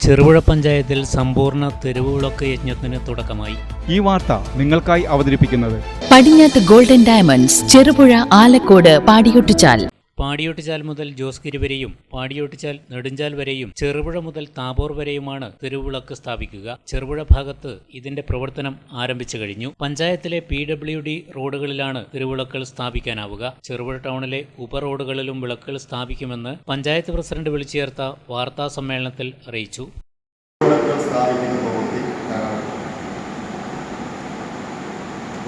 ചെറുപുഴ പഞ്ചായത്തിൽ സമ്പൂർണ തെരുവുവിളക്ക് യജ്ഞത്തിന് തുടക്കമായി. ഈ വാർത്ത നിങ്ങൾക്കായി അവതരിപ്പിക്കുന്നത് പടിഞ്ഞാത്ത് ഗോൾഡൻ ഡയമണ്ട്സ് ചെറുപുഴ ആലക്കോട് പാടിയൊട്ടിച്ചാൽ. പാടിയോട്ടിച്ചാൽ മുതൽ ജോസ്ഗിരി വരെയും പാടിയോട്ടിച്ചാൽ നെടുഞ്ചാൽ വരെയും ചെറുപുഴ മുതൽ താബോർ വരെയുമാണ് തെരുവിളക്ക് സ്ഥാപിക്കുക. ചെറുപുഴ ഭാഗത്ത് ഇതിന്റെ പ്രവർത്തനം ആരംഭിച്ചു കഴിഞ്ഞു. പഞ്ചായത്തിലെ പി ഡബ്ല്യു ഡി റോഡുകളിലാണ് തെരുവിളക്കുകൾ സ്ഥാപിക്കാനാവുക. ചെറുപുഴ ടൗണിലെ ഉപ റോഡുകളിലും വിളക്കുകൾ സ്ഥാപിക്കുമെന്ന് പഞ്ചായത്ത് പ്രസിഡന്റ് വിളിച്ചു ചേർത്ത വാർത്താ സമ്മേളനത്തിൽ അറിയിച്ചു.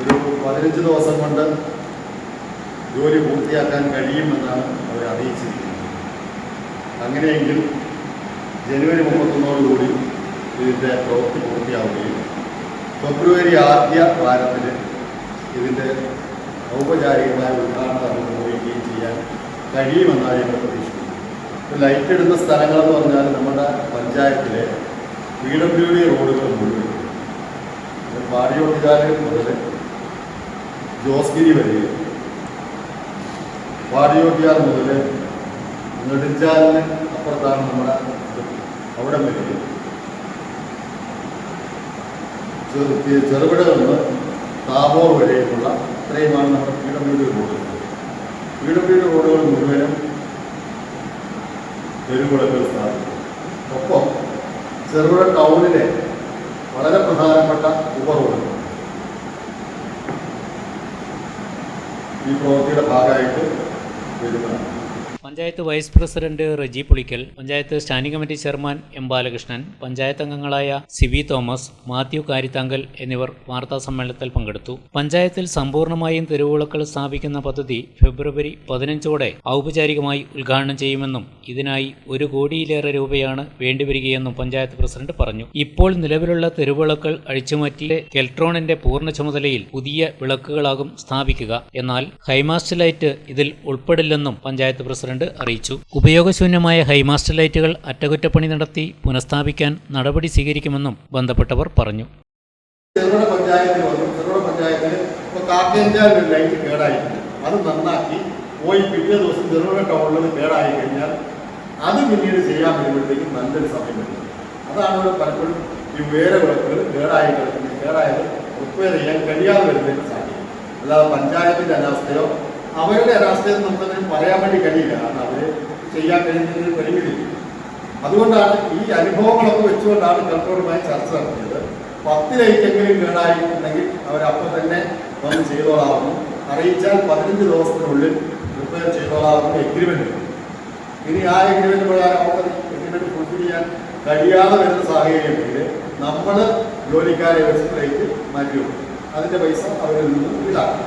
ഒരു പതിനഞ്ച് ദിവസം കൊണ്ട് ജോലി പൂർത്തിയാക്കാൻ കഴിയുമെന്നാണ് അവർ അറിയിച്ചിരിക്കുന്നത്. അങ്ങനെയെങ്കിൽ ജനുവരി മുപ്പത്തൊന്നോടുകൂടി ഇതിന്റെ പ്രവൃത്തി പൂർത്തിയാവുകയും ഫെബ്രുവരി ആദ്യ വാരത്തിൽ ഇതിന്റെ ഔപചാരികമായ ഉദ്ഘാടനം നിർവഹിക്കുകയും ചെയ്യാൻ കഴിയുമെന്നാണ് ഞങ്ങൾ പ്രതീക്ഷിക്കുന്നത്. ലൈറ്റ് ഇടുന്ന സ്ഥലങ്ങളെന്ന് പറഞ്ഞാൽ നമ്മുടെ പഞ്ചായത്തിലെ പി ഡബ്ല്യു ഡി റോഡുകൾ മുഴുവൻ. ഇത് മുതൽ ജോസ്ഗിരി വരെയും പാടിയോട്ടിയാൽ മുതൽ നെടുഞ്ചാലിന് അപ്പുറത്താണ് നമ്മുടെ. അവിടെ ചെറു- ചെറുപുഴ നിന്ന് താബോർ വരെയുള്ള ഇത്രയുമാണ് നമ്മുടെ പി ഡബ്ല്യു ഡി റോഡുകൾ. പി ഡബ്ല്യു ഡി റോഡുകൾ മുഴുവനും തെരുവിളകൾ സ്ഥാപിക്കും ഒപ്പം ചെറുപുഴ ടൗണിലെ വളരെ പ്രധാനപ്പെട്ട ഉപറോഡുകൾ. ഈ പ്രവൃത്തിയുടെ ഭാഗമായിട്ട് വരുന്നതാണ് panchayat vice president Reji Pulickal panchayat standing committee chairman M Balakrishnan panchayat അംഗങ്ങളായ സി വി തോമസ് മാത്യു കാരിത്താങ്കൽ എന്നിവർ വാർത്താ സമ്മേളനത്തിൽ പങ്കെടുത്തു. പഞ്ചായത്തിൽ സമ്പൂർണമായും തെരുവുളക്കൾ സ്ഥാപിക്കുന്ന പദ്ധതി ഫെബ്രുവരി പതിനഞ്ചോടെ ഔപചാരികമായി ഉദ്ഘാടനം ചെയ്യുമെന്നും ഇതിനായി ഒരു കോടിയിലേറെ രൂപയാണ് വേണ്ടിവരികയെന്നും പഞ്ചായത്ത് പ്രസിഡന്റ് പറഞ്ഞു. ഇപ്പോൾ നിലവിലുള്ള തെരുവിളക്കൾ അഴിച്ചുമാറ്റി കെൽട്രോണിന്റെ പൂർണ ചുമതലയിൽ പുതിയ വിളക്കുകളാകും സ്ഥാപിക്കുക. എന്നാൽ ഹൈമാസ്റ്റ് ലൈറ്റ് ഇതിൽ ഉൾപ്പെടില്ലെന്നും പഞ്ചായത്ത് പ്രസിഡന്റ് അറിയിച്ചു. ഉപയോഗശൂന്യമായ ഹൈമാസ്റ്റർ ലൈറ്റുകൾ അറ്റകുറ്റപ്പണി നടത്തി പുനഃസ്ഥാപിക്കാൻ നടപടി സ്വീകരിക്കുമെന്നും ബന്ധപ്പെട്ടവർ പറഞ്ഞു. ചെറുപുഴ പഞ്ചായത്തിൽ വന്നു. ചെറുപുഴ പഞ്ചായത്തിൽ ഇപ്പോൾ കാക്കേഞ്ചാൽ ലൈറ്റ് കേടായിട്ടുണ്ട്. അത് നന്നാക്കി പോയി പിറ്റേ ദിവസം ചെറുപുഴ ടൗണിൽ കേടായി കഴിഞ്ഞാൽ അത് പിന്നീട് ചെയ്യാൻ വരുമ്പോഴത്തേക്കും നല്ലൊരു സമയം വരുന്നത് അതാണ് ഇവിടെ പലപ്പോഴും ഈ ഉയര വിളക്കുകൾ കേടായി കിടക്കുന്നത് കേടായത് റിപ്പയർ ചെയ്യാൻ കഴിയാതെ വരുന്നതിന് സാധിക്കും അല്ലാതെ പഞ്ചായത്തിന്റെ അനാവസ്ഥയോ അവരുടെ രാഷ്ട്രീയം നമുക്കതിന് പറയാൻ വേണ്ടി കഴിയില്ല. കാരണം അവർ ചെയ്യാൻ കഴിയുന്നതിന് പരിമിതി. അതുകൊണ്ടാണ് ഈ അനുഭവങ്ങളൊക്കെ വെച്ചുകൊണ്ടാണ് കൺട്രോളുമായി ചർച്ച നടത്തിയത്. പത്തിലേക്കെങ്കിലും കേടായിട്ടുണ്ടെങ്കിൽ അവരപ്പോൾ തന്നെ വന്ന് ചെയ്തോളാവുന്നു. അറിയിച്ചാൽ പതിനഞ്ച് ദിവസത്തിനുള്ളിൽ റിപ്പയർ ചെയ്തോളാവുന്ന എഗ്രിമെന്റ് ഇനി ആ എഗ്രിമെന്റ് പ്രകാരം അവർക്ക് എഗ്രിമെന്റ് ഫുൾഫിൽ ചെയ്യാൻ കഴിയാതെ വരുന്ന സാഹചര്യമെങ്കിൽ നമ്മൾ ജോലിക്കാരെ വെച്ച് ലൈറ്റ് മാറ്റി അതിന്റെ പൈസ അവരിൽ നിന്ന് ഈടാക്കും